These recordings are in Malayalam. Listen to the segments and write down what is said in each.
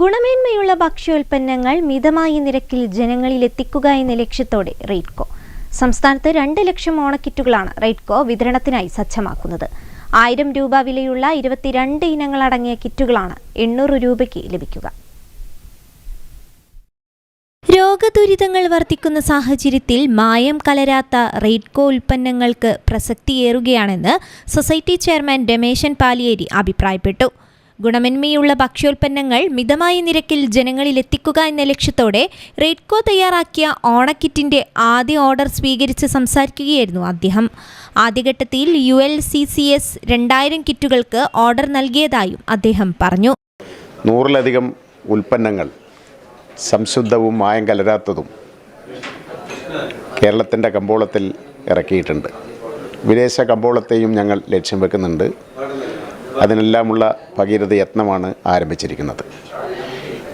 ഗുണമേന്മയുള്ള ഭക്ഷ്യോൽപ്പന്നങ്ങൾ മിതമായ നിരക്കിൽ ജനങ്ങളിൽ എത്തിക്കുക എന്ന ലക്ഷ്യത്തോടെ റെയ്ഡ്കോ. സംസ്ഥാനത്ത് രണ്ട് ലക്ഷം ഓണക്കിറ്റുകളാണ് റെയ്ഡ്കോ വിതരണത്തിനായി സജ്ജമാക്കുന്നത്. ആയിരം രൂപ വിലയുള്ള ഇരുപത്തിരണ്ട് ഇനങ്ങളടങ്ങിയ കിറ്റുകളാണ് എണ്ണൂറ് രൂപയ്ക്ക് ലഭിക്കുക. രോഗദുരിതങ്ങൾ വർദ്ധിക്കുന്ന സാഹചര്യത്തിൽ മായം കലരാത്ത റെയ്ഡ്കോ ഉൽപ്പന്നങ്ങൾക്ക് പ്രസക്തിയേറുകയാണെന്ന് സൊസൈറ്റി ചെയർമാൻ രമേശൻ പാലിയേരി അഭിപ്രായപ്പെട്ടു. ഗുണമേന്മയുള്ള ഭക്ഷ്യോൽപ്പന്നങ്ങൾ മിതമായ നിരക്കിൽ ജനങ്ങളിൽ എത്തിക്കുക എന്ന ലക്ഷ്യത്തോടെ റെഡ്കോ തയ്യാറാക്കിയ ഓണക്കിറ്റിന്റെ ആദ്യ ഓർഡർ സ്വീകരിച്ച് സംസാരിക്കുകയായിരുന്നു അദ്ദേഹം. ആദ്യഘട്ടത്തിൽ U L C C S രണ്ടായിരം കിറ്റുകൾക്ക് ഓർഡർ നൽകിയതായും അദ്ദേഹം പറഞ്ഞു. നൂറിലധികം ഉൽപ്പന്നങ്ങൾ സംശുദ്ധവും മായം കലരാത്തതും കേരളത്തിന്റെ കമ്പോളത്തിൽ ഇറക്കിയിട്ടുണ്ട്. വിദേശ കമ്പോളത്തെയും ഞങ്ങൾ ലക്ഷ്യം വെക്കുന്നുണ്ട്. അതിനെല്ലാമുള്ള ഭഗീരഥ യത്നമാണ് ആരംഭിച്ചിരിക്കുന്നത്.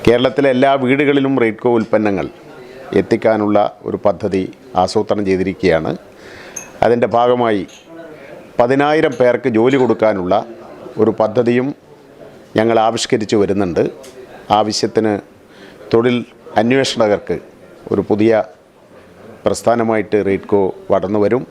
കേരളത്തിലെ എല്ലാ വീടുകളിലും റെയ്ഡ്കോ ഉൽപ്പന്നങ്ങൾ എത്തിക്കാനുള്ള ഒരു പദ്ധതി ആസൂത്രണം ചെയ്തിരിക്കുകയാണ്. അതിന്റെ ഭാഗമായി പതിനായിരം പേർക്ക് ജോലി കൊടുക്കാനുള്ള ഒരു പദ്ധതിയും ഞങ്ങൾ ആവിഷ്കരിച്ച് വരുന്നുണ്ട്. ആവശ്യത്തിന് തൊഴിൽ അന്വേഷകർക്ക് ഒരു പുതിയ പ്രസ്ഥാനമായിട്ട് റെയ്ഡ്കോ വളർന്നു വരും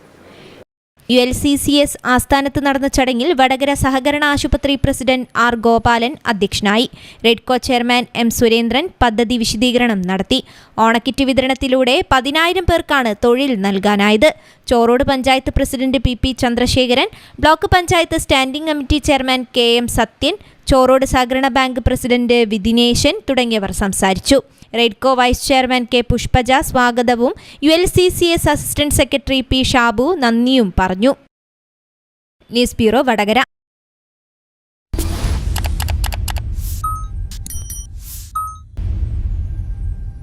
U L C C S ആസ്ഥാനത്ത് നടന്ന ചടങ്ങിൽ വടകര സഹകരണ ആശുപത്രി പ്രസിഡന്റ് ആർ ഗോപാലൻ അധ്യക്ഷനായി. റെഡ്കോ ചെയർമാൻ എം സുരേന്ദ്രൻ പദ്ധതി വിശദീകരണം നടത്തി. ഓണക്കിറ്റ് വിതരണത്തിലൂടെ പതിനായിരം പേർക്കാണ് തൊഴിൽ നൽകാനായത്. Chorode panchayat president P P Chandrasekharan block panchayat standing committee chairman K M Sathyan Chorode സഹകരണ ബാങ്ക് പ്രസിഡന്റ് വിദിനേശൻ തുടങ്ങിയവർ സംസാരിച്ചു. Redco vice chairman K Pushpaja സ്വാഗതവും U L C C S assistant secretary P Shabu നന്ദിയും പറഞ്ഞു. News bureau Vadakara.